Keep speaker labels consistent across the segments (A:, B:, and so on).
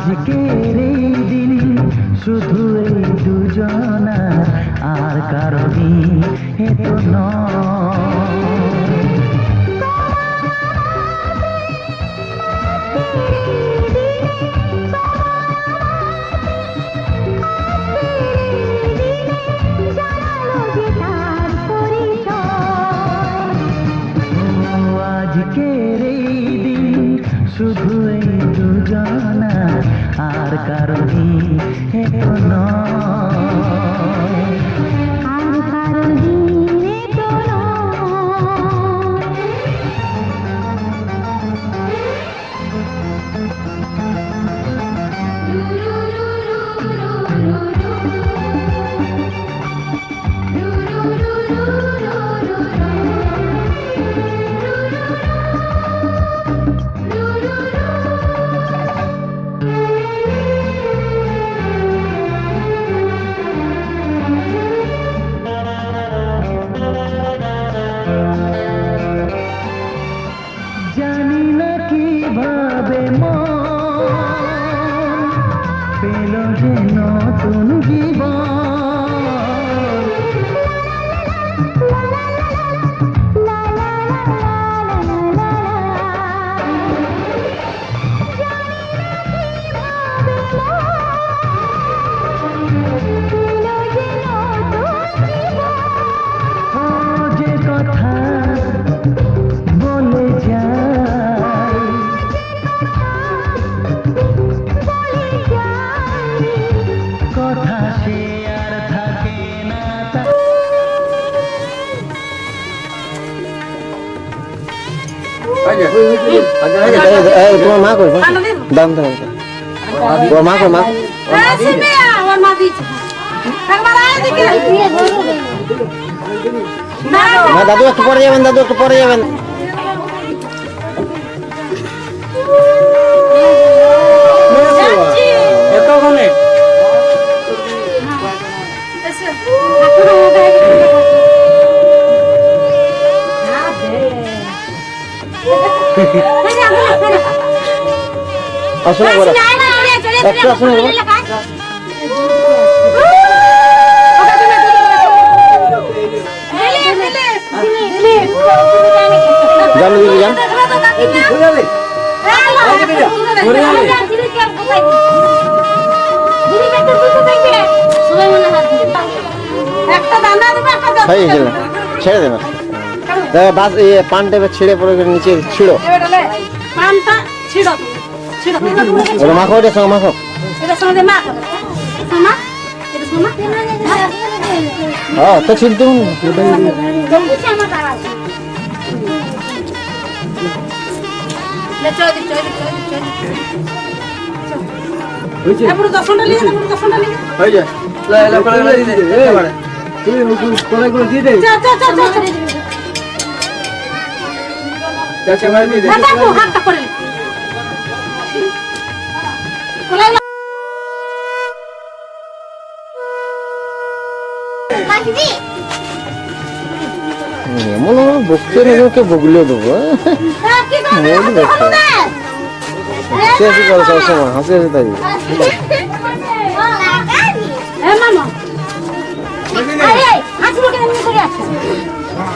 A: আজকের এই দিন শুধু এই দুজনা, আর কারও দিন এ তো নয়।
B: জানালো যে তার পরিচয়
A: ও আজকের এই দিন শুধু এই দুজনা আর
C: কারও তোমার মা কই? দাম দাম। তোমার মা কই মা? মা দাদু একটু পরে যাবেন দাদু একটু পরে যাবেন। আসলে বলো একটু আসলে বলো জানো দিদি জান। ছেড়ে দেবে দেখো বাস ইয়ে পান টেপে ছিঁড়ে পড়ে গেলে নিচে ছিঁড়ো
D: এবার পানটা ছিড়ো ছিড়ো
C: মাখো ওটা সঙ্গে মাখো
D: এটা সঙ্গে এটা
C: হ্যাঁ তো
D: চল দি হাতটা করে
C: এমন আমার বকতে বগলে দেবো হ্যাঁ? মন দেখে।
D: না।
C: হাসি হাসি করে সবসময়? হাসি হাসি থাকবে
D: এ মামা।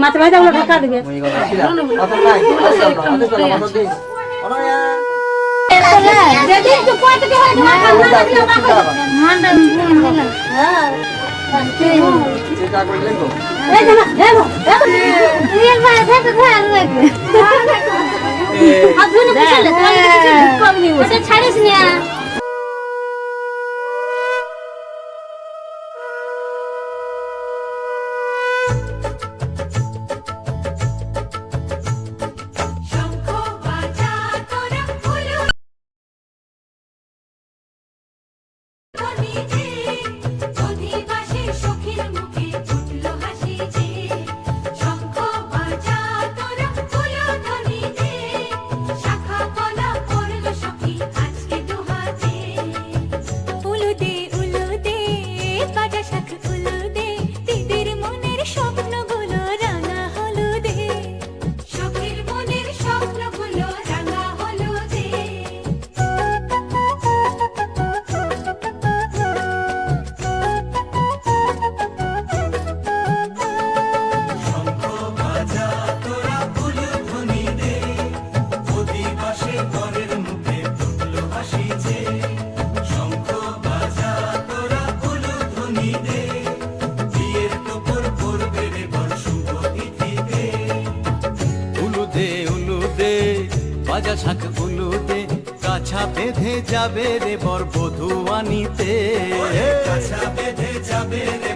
B: মাছ ভাজা গুলো ঢাকা দিবে ছাড়িস না
E: কাছা বেঁধে যাবে রে বর বধুয়ানিতে কাছা বেঁধে যাবে রে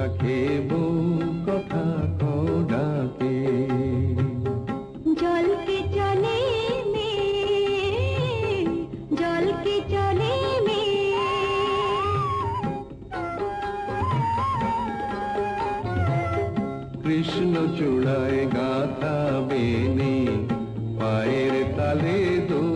F: রাখে বউ কথা কডাকে জলকে চলে
B: মে জলকে চলে মে।
F: কৃষ্ণ চূড়ায় গাথা বেনি পায়ের তালে
G: দো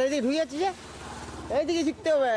D: আর এদিকে ঢুকেছি যে এইদিকে শিখতে হবে।